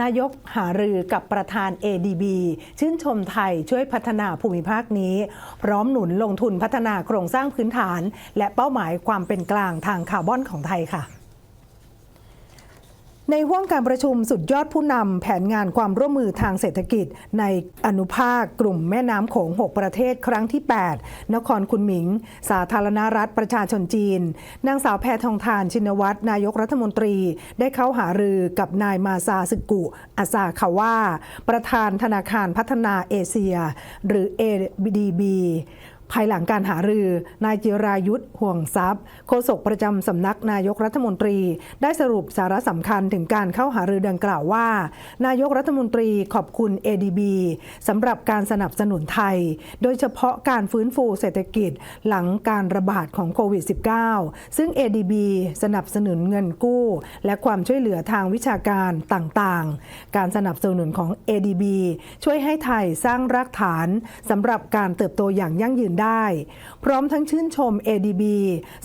นายกหารือกับประธาน ADB ชื่นชมไทยช่วยพัฒนาภูมิภาคนี้ พร้อมหนุนลงทุนพัฒนาโครงสร้างพื้นฐาน และเป้าหมายความเป็นกลางทางคาร์บอนของไทยค่ะ ในห้วงการประชุมสุดยอดผู้นำแผนงานความร่วมมือทางเศรษฐกิจ ในอนุภาคกลุ่มแม่น้ำโขง 6 ประเทศครั้งที่ 8 นครคุณหมิง สาธารณรัฐประชาชนจีน นางสาวแพทองทานชินวัตรนายกรัฐมนตรี ได้เข้าหารือกับนายมาซาสึกุอาซาคาว่า ประธานธนาคารพัฒนาเอเชีย หรือ ADB ภายหลังการหารือ นายจิรายุทธ์ห่วงทรัพย์ โฆษกประจำสำนักนายกรัฐมนตรี ได้สรุปสาระสำคัญถึงการเข้าหารือดังกล่าวว่า นายกรัฐมนตรีขอบคุณ ADB สำหรับการสนับสนุนไทย โดยเฉพาะการฟื้นฟูเศรษฐกิจหลังการระบาดของโควิด -19 ซึ่ง ADB สนับสนุนเงินกู้ และความช่วยเหลือทางวิชาการต่างๆ การสนับสนุนของ ADB ช่วยให้ไทยสร้างรากฐานสำหรับการเติบโตอย่างยั่งยืนได้ พร้อมทั้งชื่นชม ADB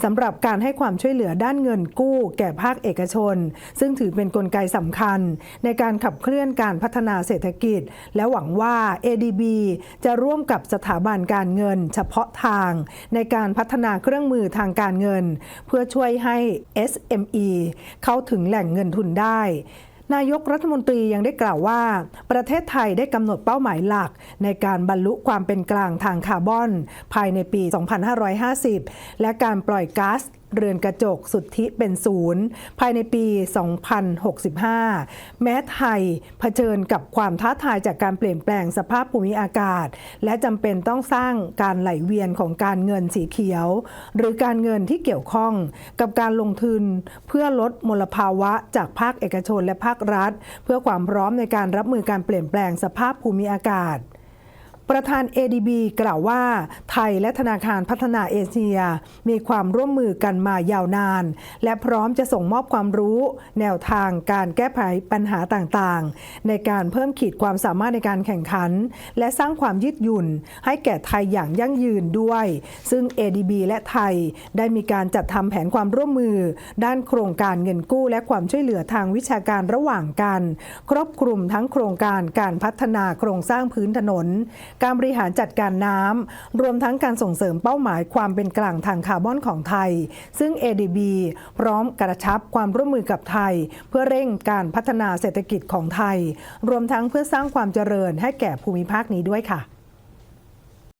สำหรับการให้ความช่วยเหลือด้านเงินกู้แก่ภาคเอกชน ซึ่งถือเป็นนกลไกสำคัญ ในการขับเคลื่อนการพัฒนาเศรษฐกิจ และหวังว่า ADB จะร่วมกับสถาบันการเงิน เฉพาะทาง ในการพัฒนาเครื่องมือทางการเงิน เพื่อช่วยให้ SME เข้าถึงแหล่งเงินทุนได้ นายกรัฐมนตรียังได้กล่าวว่า ประเทศไทยได้กำหนดเป้าหมายหลัก ในการบรรลุความเป็นกลางทางคาร์บอน ภายในปี 2550 และการปล่อยก๊าซ เรือนกระจกสุทธิเป็นศูนย์ภายในปี 2065 แม้ไทยเผชิญกับความท้าทายจากการเปลี่ยนแปลงสภาพภูมิอากาศ และจำเป็นต้องสร้างการไหลเวียนของการเงินสีเขียว หรือการเงินที่เกี่ยวข้องกับการลงทุนเพื่อลดมลภาวะจากภาคเอกชนและภาครัฐ เพื่อความพร้อมในการรับมือการเปลี่ยนแปลงสภาพภูมิอากาศ ประธาน ADB กล่าวว่า ไทยและธนาคารพัฒนาเอเชีย มีความร่วมมือกันมายาวนาน และพร้อมจะส่งมอบความรู้ แนวทางการแก้ไขปัญหาต่างๆ ในการเพิ่มขีดความสามารถในการแข่งขัน และสร้างความยืดหยุ่น ให้แก่ไทยอย่างยั่งยืนด้วย ซึ่ง ADB และไทยได้มีการจัดทำแผนความร่วมมือ ด้านโครงการเงินกู้และความช่วยเหลือทางวิชาการระหว่างกัน ครอบคลุมทั้งโครงการการพัฒนาโครงสร้างพื้นถนน การบริหารจัดการน้ำ รวมทั้งการส่งเสริมเป้าหมายความเป็นกลางทางคาร์บอนของไทย ซึ่ง ADB พร้อมกระชับความร่วมมือกับไทย เพื่อเร่งการพัฒนาเศรษฐกิจของไทย รวมทั้งเพื่อสร้างความเจริญให้แก่ภูมิภาคนี้ด้วยค่ะ